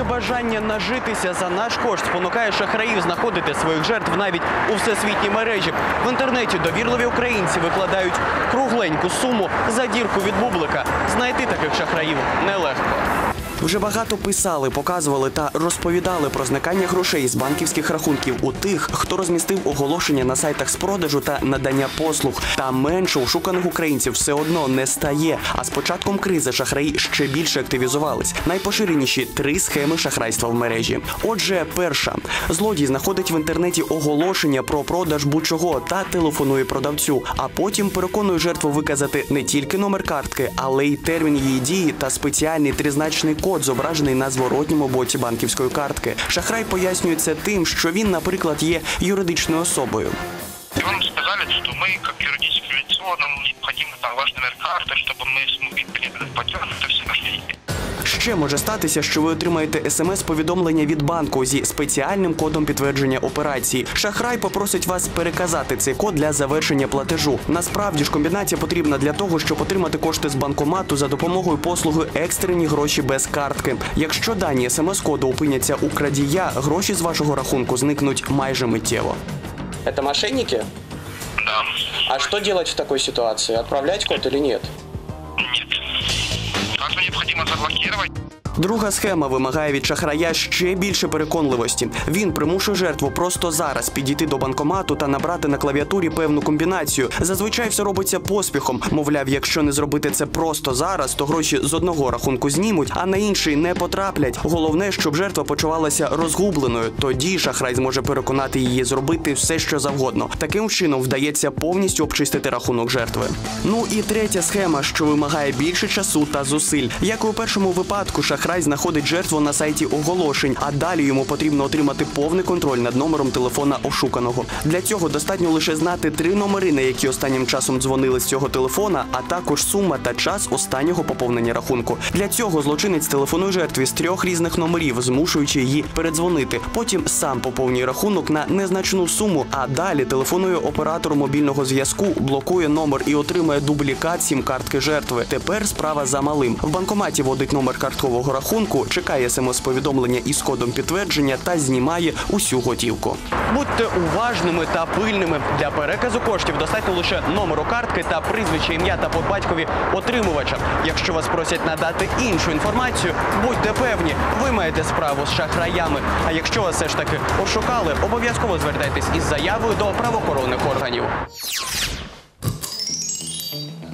Тільки бажання нажитися за наш кошт спонукає шахраїв знаходити своїх жертв навіть у всесвітній мережі. В інтернеті довірливі українці викладають кругленьку суму за дірку від бублика. Знайти таких шахраїв нелегко. Вже багато писали, показували та розповідали про зникання грошей з банківських рахунків у тих, хто розмістив оголошення на сайтах з продажу та надання послуг. Та менше ошуканих українців все одно не стає. А з початком кризи шахраї ще більше активізувались. Найпоширеніші три схеми шахрайства в мережі. Отже, перша злодій знаходить в інтернеті оголошення про продаж будь-чого та телефонує продавцю, а потім переконує жертву виказати не тільки номер картки, але й термін її дії та спеціальний тризначний код, зображений на зворотньому боці банківської картки. Шахрай пояснює це тим, що він, наприклад, є юридичною особою. И вам сказали, что мы, как юридическое лицо, нам необходим там ваш номер карты, чтобы мы смогли принять этот платеж, это все наши деньги. Ще може статися, що ви отримаєте смс-повідомлення від банку зі спеціальним кодом підтвердження операції. Шахрай попросить вас переказати цей код для завершення платежу. Насправді ж комбінація потрібна для того, щоб отримати кошти з банкомату за допомогою послуги екстрені гроші без картки. Якщо дані смс-коду опиняться у крадія, гроші з вашого рахунку зникнуть майже миттєво. Это мошенники? Да. А что делать в такой ситуации? Отправлять код или нет? Необходимо заблокировать. Друга схема вимагає від шахрая ще більше переконливості. Він примушує жертву просто зараз підійти до банкомату та набрати на клавіатурі певну комбінацію. Зазвичай все робиться поспіхом. Мовляв, якщо не зробити це просто зараз, то гроші з одного рахунку знімуть, а на інший не потраплять. Головне, щоб жертва почувалася розгубленою. Тоді шахрай зможе переконати її зробити все, що завгодно. Таким чином вдається повністю обчистити рахунок жертви. Ну і третя схема, що вимагає більше часу та зусиль. Як у першому випадку, шахрай знаходить жертву на сайті оголошень, а далі йому потрібно отримати повний контроль над номером телефона ошуканого. Для цього достатньо лише знати три номери, на які останнім часом дзвонили з цього телефона, а також сума та час останнього поповнення рахунку. Для цього злочинець телефонує жертві з трьох різних номерів, змушуючи її передзвонити. Потім сам поповнює рахунок на незначну суму, а далі телефонує оператору мобільного зв'язку, блокує номер і отримує дублікат сім картки жертви. Тепер справа за малим. В банкоматі вводить номер карткового рахунку, чекає смс-повідомлення із кодом підтвердження та знімає усю готівку. Будьте уважними та пильними. Для переказу коштів достатньо лише номеру картки та прізвище, ім'я та по батькові отримувача. Якщо вас просять надати іншу інформацію, будьте певні, ви маєте справу з шахраями. А якщо вас все ж таки ошукали, обов'язково звертайтесь із заявою до правоохоронних органів.